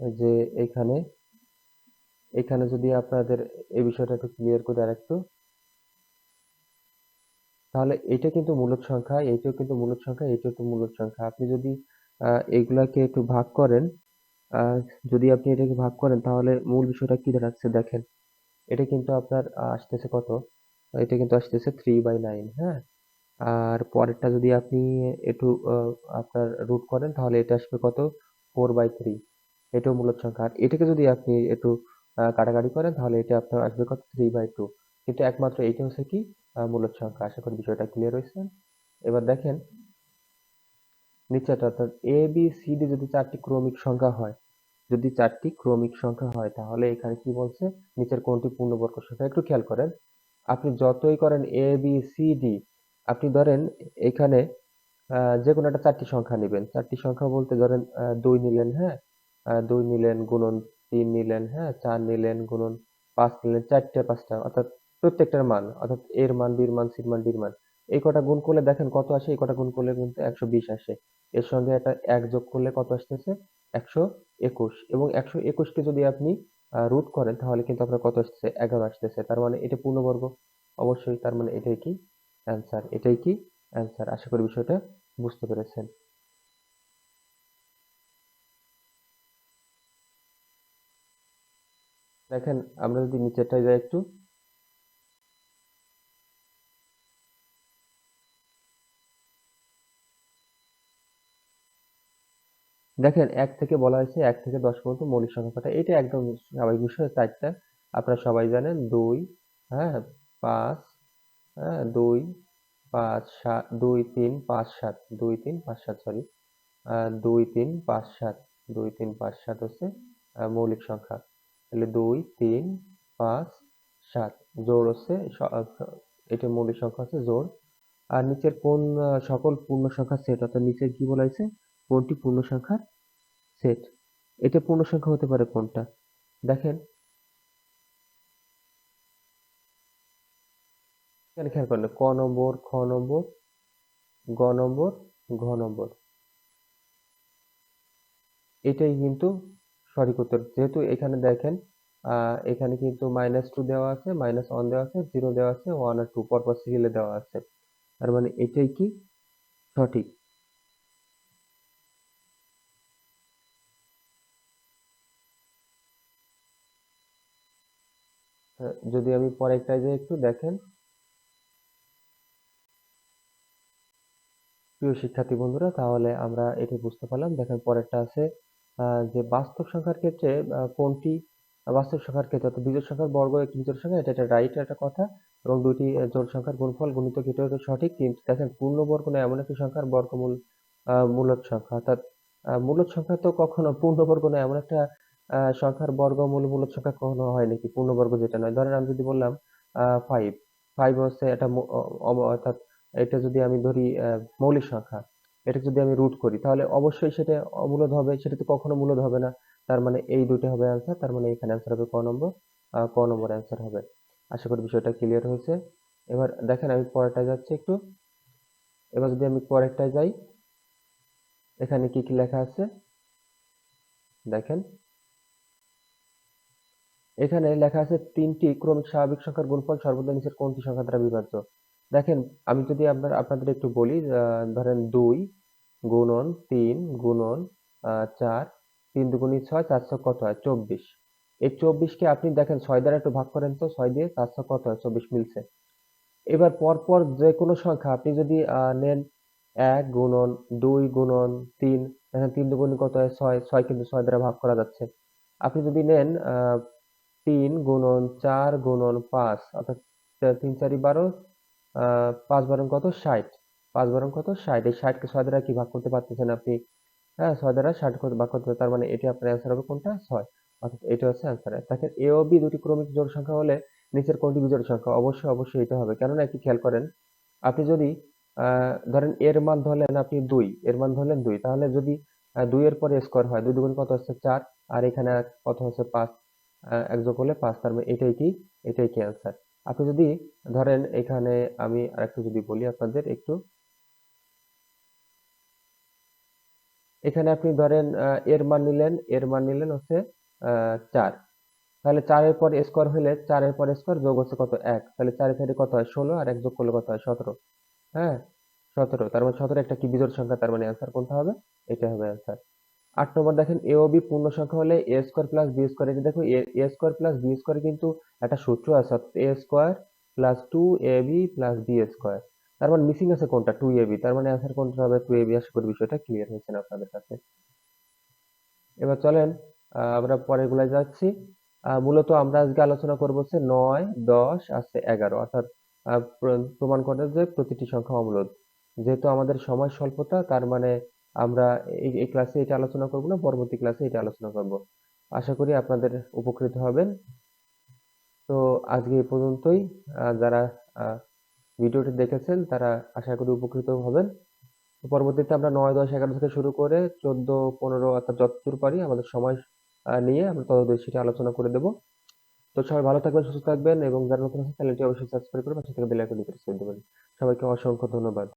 যে এখানে এখানে যদি আপনাদের এই বিষয়টা একটু ক্লিয়ার করে আরেকটু তাহলে এটা কিন্তু মূলদ সংখ্যা এইটাও কিন্তু মূলদ সংখ্যা এইটাও কিন্তু মূলদ সংখ্যা। আপনি যদি এগুলাকে একটু ভাগ করেন যদি আপনি এটাকে ভাগ করেন, তাহলে মূল বিষয়টা কি দাঁড়াচ্ছে দেখেন। এটা কিন্তু আপনার আসতেছে কত? এটা কিন্তু আসতেছে থ্রি বাই নাইন হ্যাঁ? আর পরেরটা যদি আপনি একটু আপনার রুট করেন, তাহলে এটা আসবে কত? ফোর বাই থ্রি এটাও মূলদ সংখ্যা আর এটাকে যদি আপনি একটু কাটাকাটি করেন, তাহলে এটা আপনার আসবে কত? থ্রি বাই টু কিন্তু একমাত্র এইটা হচ্ছে কি? মূলদ সংখ্যা। আশা করি বিষয়টা ক্লিয়ার হয়েছে। এবার দেখেন নিচেটা অর্থাৎ এ বি সি ডি যদি চারটি ক্রমিক সংখ্যা হয়, যদি চারটি ক্রমিক সংখ্যা হয়, তাহলে এখানে কি বলছে? নিচের কোনটি পূর্ণবর্গ সংখ্যা? একটু খেয়াল করেন। আপনি যতই করেন এ বি সি ডি আপনি ধরেন এখানে যে কোনো একটা চারটি সংখ্যা নেবেন। চারটি সংখ্যা বলতে ধরেন দুই নিলেন হ্যাঁ? দুই নিলেন গুণন, তিন নিলেন হ্যাঁ চার নিলেন গুণন, পাঁচ নিলেন, চারটে পাঁচটা, অর্থাৎ প্রত্যেকটার মান, অর্থাৎ এর মান, বির মান, সির মান ডির মান। এই কটা গুণ করলে দেখেন কত আসে? এই কটা গুণ করলে কিন্তু একশো বিশ আসে। এর সঙ্গে একটা এক যোগ করলে কত আসতেছে? একশো একুশ। এবং একশো একুশকে যদি আপনি রুট করেন, তাহলে কিন্তু আপনার কত আসতেছে? এগারো আসতেছে। তার মানে এটা পূর্ণবর্গ। অবশ্যই তার মানে এটাই কি? অ্যান্সার। এটাই কি? অ্যান্সার। আশা করি বিষয়টা বুঝতে পেরেছেন। দেখেন, আমরা যদি নিচেরটায় যাই একটু। দেখেন, এক থেকে বলা হয়েছে এক থেকে দশ পর্যন্ত মৌলিক সংখ্যা কটা এটা একদম স্বাভাবিক বিষয়, চারটা। আপনারা সবাই জানেন, দুই হ্যাঁ পাঁচ হ্যাঁ দুই, পাঁচ, সাত, দুই, তিন, পাঁচ, সাত। দুই, তিন, পাঁচ, সাত সরি দুই, তিন, পাঁচ, সাত। দুই, তিন, পাঁচ, সাত হচ্ছে মৌলিক সংখ্যা। তাহলে দুই, তিন, পাঁচ, সাত। জোড় হচ্ছে এটা মৌলিক সংখ্যা হচ্ছে জোড়। আর নিচের কোন সকল পূর্ণ সংখ্যার সেট অর্থাৎ নিচে কি বলা হয়েছে? কোনটি পূর্ণ সংখ্যার সেট এটা পূর্ণ সংখ্যা হতে পারে কোনটা? দেখেন। খেয়াল করেন, ক নম্বর, খ নম্বর, গ নম্বর, ঘ নম্বর। এটাই কিন্তু সঠিক উত্তর। যেহেতু এখানে দেখেন এখানে কিন্তু মাইনাস টু দেওয়া আছে মাইনাস ওয়ান দেওয়া আছে জিরো দেওয়া আছে ওয়ান আর টু পরপর সিরিয়ালে দেওয়া আছে। তার মানে এটাই কি? সঠিক। যদি আমি পরেরটায় যাই একটু দেখেন। প্রিয় শিক্ষার্থী বন্ধুরা, তাহলে আমরা এটি বুঝতে পারলাম। দেখেন পরেরটা আছে যে বাস্তব সংখ্যার ক্ষেত্রে কোনটি বাস্তব সংখ্যার ক্ষেত্রে অর্থাৎ বিজোড় সংখ্যার বর্গ একটি বিজোড় সংখ্যা এটা একটা রাইট একটা কথা এবং আহ, জোড় সংখ্যার গুণফল গুণিতক এটাও তো সঠিক কিন্তু দেখেন পূর্ণবর্গ না এমন একটি সংখ্যার বর্গমূল মূলদ সংখ্যা অর্থাৎ মূলদ সংখ্যা তো কখনো পূর্ণবর্গ না এমন একটা সংখ্যার বর্গমূল মূলদ সংখ্যা কখনো হয় নাকি পূর্ণবর্গ যেটা নয়। ধরেন আমি যদি বললাম ফাইভ ফাইভ হচ্ছে এটা অ- অর্থাৎ এটা যদি আমি ধরি মৌলিক সংখ্যা এটা যদি আমি রুট করি, তাহলে অবশ্যই সেটা অমূলদ হবে, সেটা তো কখনো মূলদ হবে না। তার মানে এই দুটো হবে অ্যান্সার তার মানে এখানে অ্যান্সার হবে ক নম্বর ক নম্বর অ্যান্সার হবে। আশা করি বিষয়টা ক্লিয়ার হয়েছে। এবার দেখেন আমি পরেরটায় যাচ্ছি একটু। এবার যদি আমি পরেরটায় যাই, এখানে কি কি লেখা আছে? দেখেন। এখানে লেখা আছে তিনটি ক্রমিক স্বাভাবিক সংখ্যার গুণফল সর্বদা নিচের কোনটি সংখ্যা দ্বারা বিভাজ্য? দেখেন আমি যদি আপনার আপনাদের একটু বলি আহ, ধরেন দুই গুণন তিন গুণন আহ, চার তিন দুগুণি ছয় চারশো কত হয়? চব্বিশ। এই চব্বিশকে আপনি দেখেন ছয় দ্বারা একটু ভাগ করেন তো ছয় দিয়ে চারশো কত হয়? চব্বিশ মিলছে। এবার পরপর যে কোনো সংখ্যা আপনি যদি আহ, নেন এক গুণন দুই গুণন তিন দেখেন তিন দুগুণি কত হয়? ছয় ছয় কিন্তু ছয় দ্বারা ভাগ করা যাচ্ছে। আপনি যদি নেন আহ, তিন গুণন চার গুণন পাঁচ অর্থাৎ তিন চারি বারো পাঁচ বারং কত? ষাট। পাঁচ বারং কত? ষাট। এই ষাটকে ছয় দ্বারা কি ভাগ করতে পারতেছেন আপনি? হ্যাঁ ছয় দ্বারা ষাট ভাগ করতে তার মানে এটি আপনার অ্যান্সার হবে কোনটা? ছয়। অর্থাৎ এটা হচ্ছে অ্যান্সার দেখেন এ ও বি দুটি ক্রমিক জোড় সংখ্যা হলে নিচের কোনটি বিজোড় সংখ্যা? অবশ্যই অবশ্যই এটা হবে। কেননা একটি খেয়াল করেন আপনি যদি ধরেন এর মান ধরলেন আপনি দুই। এর মান ধরলেন দুই। তাহলে যদি দুই এর পরে স্কোয়ার হয় দুই দুগুণ কত হচ্ছে? চার। আর এখানে কত হচ্ছে? পাঁচ। আহ, এক যোগ করলে পাঁচ। তার মানে এটাই কি? এটাই কি অ্যান্সার আপনি যদি ধরেন এখানে আমি আরেকটু যদি বলি আপনাদের একটু। এখানে আপনি ধরেন এর মান নিলেন, এর মান নিলেন হচ্ছে চার। তাহলে চারের পর স্কোয়ার হলে চারের পর স্কোয়ার যোগ হচ্ছে কত? এক। তাহলে চারের সাইডে কত হয়? ষোলো, আর এক যোগ করলে কত হয়? সতেরো। হ্যাঁ? সতেরো। তার মানে সতেরো একটা কি বিজোড় সংখ্যা, তার মানে অ্যান্সার কোনটা হবে? এটা হবে অ্যান্সার আট নম্বর দেখেন এ ও বি পূর্ণ সংখ্যা হলে A square plus B square এটা দেখো A square plus B square কিন্তু একটা সূত্র আছে A square plus two A B plus B square তার মানে মিসিং আছে কোনটা? টু এ বি তার মানে অ্যান্সার কোনটা হবে? টু এ বি আশা করি বিষয়টা ক্লিয়ার হয়েছে না আপনাদের কাছে। এবার চলেন আমরা পরে গুলায় যাচ্ছি মূলত আমরা আজকে আলোচনা করব হচ্ছে নয়, দশ আছে এগারো। অর্থাৎ প্রমাণ করে যে প্রতিটি সংখ্যা অমূলদ যেহেতু আমাদের সময় স্বল্পতা, তার মানে আমরা এই এই ক্লাসে এটা আলোচনা করব না, পরবর্তী ক্লাসে এটা আলোচনা করব। আশা করি আপনাদের উপকৃত হবেন। তো আজকে এই পর্যন্তই। যারা ভিডিওটি দেখেছেন, তারা আশা করি উপকৃত হবেন। পরবর্তীতে আমরা নয়, দশ, এগারো থেকে শুরু করে চোদ্দ, পনেরো, অর্থাৎ যতদূর পারি আমাদের সময় নিয়ে আমরা ততদূর সেটা আলোচনা করে দেব। তো সবাই ভালো থাকবেন, সুস্থ থাকবেন এবং যারা নতুন আছে চ্যানেলটি অবশ্যই সাবস্ক্রাইব করে পাশে থেকে বেল আইকনটি প্রেস করে দেবেন। সবাইকে অসংখ্য ধন্যবাদ।